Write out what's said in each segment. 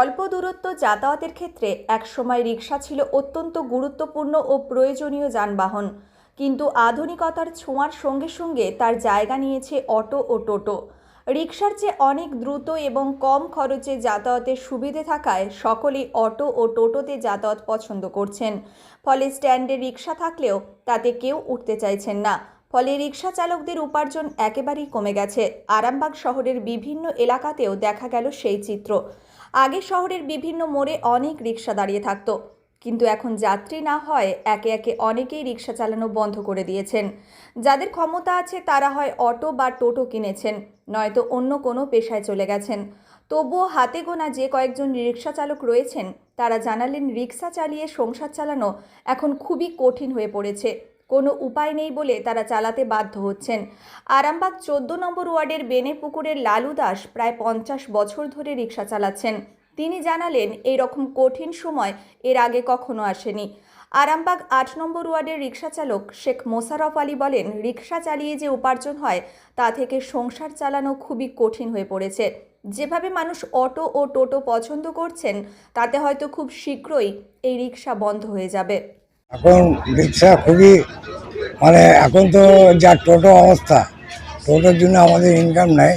অল্প দূরত্ব যাতায়াতের ক্ষেত্রে একসময় রিক্সা ছিল অত্যন্ত গুরুত্বপূর্ণ ও প্রয়োজনীয় যানবাহন। কিন্তু আধুনিকতার ছোঁয়ার সঙ্গে সঙ্গে তার জায়গা নিয়েছে অটো ও টোটো। রিক্সার চেয়ে অনেক দ্রুত এবং কম খরচে যাতায়াতের সুবিধে থাকায় সকলেই অটো ও টোটোতে যাতায়াত পছন্দ করছেন। ফলে স্ট্যান্ডে রিক্সা থাকলেও তাতে কেউ উঠতে চাইছেন না। ফলে রিক্সা চালকদের উপার্জন একেবারেই কমে গেছে। আরামবাগ শহরের বিভিন্ন এলাকাতেও দেখা গেল সেই চিত্র। আগে শহরের বিভিন্ন মোড়ে অনেক রিক্সা দাঁড়িয়ে থাকত। কিন্তু এখন যাত্রী না হয় একে একে অনেকেই রিক্সা চালানো বন্ধ করে দিয়েছেন। যাদের ক্ষমতা আছে তারা হয় অটো বা টোটো কিনেছেন, নয়তো অন্য কোনো পেশায় চলে গেছেন। তবুও হাতে গোনা যে কয়েকজন রিক্সা চালক রয়েছেন, তারা জানালেন রিক্সা চালিয়ে সংসার চালানো এখন খুবই কঠিন হয়ে পড়েছে। কোনো উপায় নেই বলে তারা চালাতে বাধ্য হচ্ছেন। আরামবাগ চোদ্দ নম্বর ওয়ার্ডের বেনেপুকুরের লালু দাস প্রায় পঞ্চাশ বছর ধরে রিক্সা চালাচ্ছেন। তিনি জানালেন এই রকম কঠিন সময় এর আগে কখনো আসেনি। আরামবাগ আট নম্বর ওয়ার্ডের রিক্সা চালক শেখ মোশারফ আলী বলেন রিক্সা চালিয়ে যে উপার্জন হয়, তা থেকে সংসার চালানো খুবই কঠিন হয়ে পড়েছে। যেভাবে মানুষ অটো ও টোটো পছন্দ করছেন, তাতে হয়তো খুব শীঘ্রই এই রিক্সা বন্ধ হয়ে যাবে। এখন রিক্সা খুবই মানে এখন তো যা টোটো অবস্থা টোটোর জন্য আমাদের ইনকাম নাই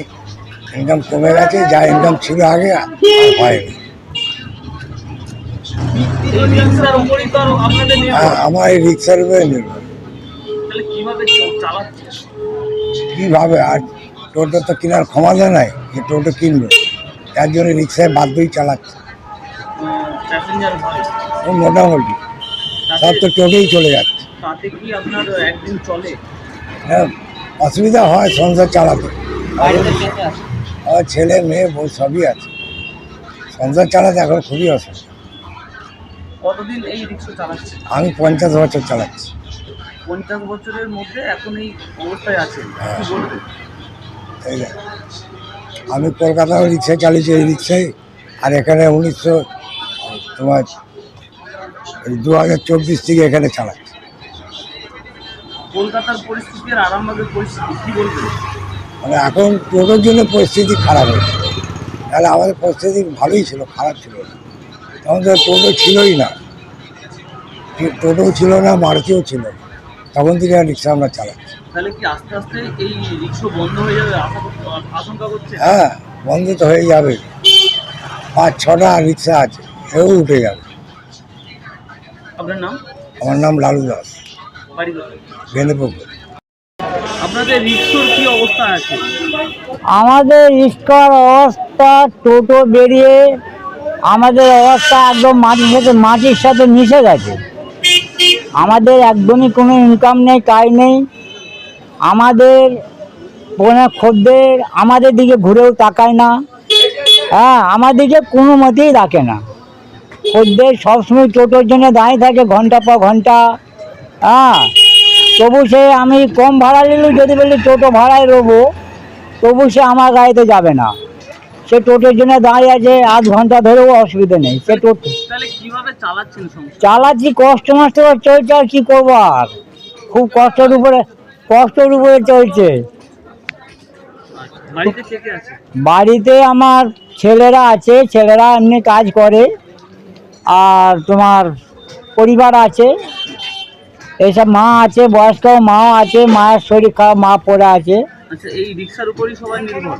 ইনকাম কমে গেছে যা ইনকাম ছিল আগে হয়নি। আ- আমার এই রিক্সার উপরে নির্ভর। কীভাবে? আর টোটো তো কেনার ক্ষমতা নাই যে টোটো কিনবে তার জন্য রিক্সায় বাধ্যই চালাচ্ছে। মোটামুটি সব তো টোটোই চলে যাচ্ছে। তাতে কি আপনার একদিন চলে? হ্যাঁ অসুবিধা হয় সংসার চালাতে। ছেলে মেয়ে বউ সবই আছে। সংসার চালাতে এখন খুবই অসুবিধা। কতদিন এই রিক্সা চালাচ্ছে আমি পঞ্চাশ বছর চালাচ্ছি। পঞ্চাশ বছরের মধ্যে এখন এই অবস্থায় আছে। কি বলবেন? এই যে, আমি কলকাতায় রিক্সা চালিয়েছি এই রিক্সায় আর এখানে উনিশশো তোমার দু হাজার চব্বিশ থেকে এখানে চালাচ্ছি কলকাতার পরিস্থিতি আর আরামবাগের পরিস্থিতি কি বলবেন? মানে এখন টোটোর জন্য পরিস্থিতি খারাপ হয়েছে। তাহলে আমাদের পরিস্থিতি ভালোই ছিল খারাপ ছিল। না তখন তো টোটো ছিলই না। টি- টোটোও ছিল না মারুতিও ছিল। তখন থেকে রিক্সা আমরা চালাচ্ছি। তাহলে কি আস্তে আস্তে এই রিক্সা বন্ধ হয়ে যাবে? আশঙ্কা করছে হ্যাঁ বন্ধ তো হয়ে যাবে। পাঁচ ছটা রিক্সা আছে এও উঠে যাবে। আপনার নাম? আমার নাম লালু দাস। আপনাদের রিক্সোর কি অবস্থা আছে? আমাদের রিক্সার অবস্থা টোটো বেরিয়ে আমাদের অবস্থা একদম মাটির সাথে মাটির সাথে মিশে গেছে। আমাদের একদমই কোনো ইনকাম নেই কাজ নেই। আমাদের কোনো খদ্দের আমাদের দিকে ঘুরেও তাকায় না। হ্যাঁ আমাদেরকে কোনো মতেই রাখে না। খদ্দের সবসময় টোটোর জন্য দাঁড়িয়ে থাকে ঘণ্টা পর ঘণ্টা। হ্যাঁ। তবু সে আমি কম ভাড়া নিলেও যদি বলি টোটো ভাড়ায় রবো তবু সে আমার গাড়িতে যাবে না। সে টোটোর জন্য দাঁড়িয়ে আছে আধ ঘণ্টা ধরেও অসুবিধা নেই। সে টোটো চালাচ্ছি কষ্ট মষ্ট চলছে আর কী করব আর? খুব কষ্টের উপরে কষ্টের উপরে চলছে। বাড়িতে আমার ছেলেরা আছে ছেলেরা এমনি কাজ করে। আর তোমার পরিবার আছে। এইসব মা আছে বয়স্ক মাও আছে মায়ের শরীর খারাপ মা পড়ে আছে। আচ্ছা এই রিক্সার উপরই সবাই নির্ভর?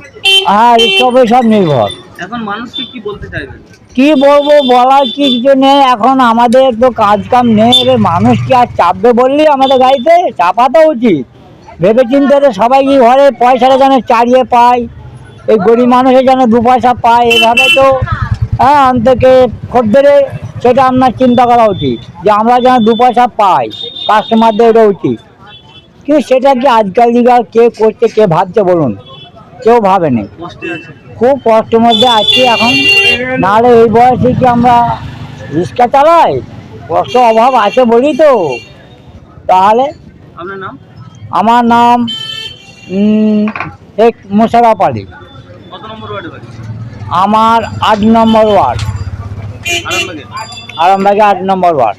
হ্যাঁ এইসবে সব নির্ভর। এখন মানুষকে কি বলতে চাইবেন? কি বলব বলার কিছু নেই এখন আমাদের তো কাজ কাম নেই এবার মানুষ কি আর চাপবে বললি আমাদের গাড়িতে? চাপাতো উচিত। ভেবে চিন্তে তো সবাই কি ঘরে পয়সাটা যেন চারিয়ে পায় এই গরিব মানুষের যেন দু পয়সা পায় এভাবে তো হ্যাঁ অন্তকে খদ্দের সেটা আপনার চিন্তা করা উচিত যে আমরা যেন দু পয়সা পাই। কাস্টমারদের এটা উচিত কিন্তু সেটা কি আজকাল দিকার কে করছে কে ভাবছে বলুন? কেউ ভাবে নেই খুব কষ্টের মধ্যে আছি এখন। নাহলে এই বয়সে কি আমরা রিক্সা চালাই? কষ্ট অভাব আছে বলি তো। তাহলে আপনার নাম? আমার নাম শেখ মোশারফ আলী। আমার আট নম্বর ওয়ার্ড। আরামবাগে আট নম্বর ওয়ার্ড।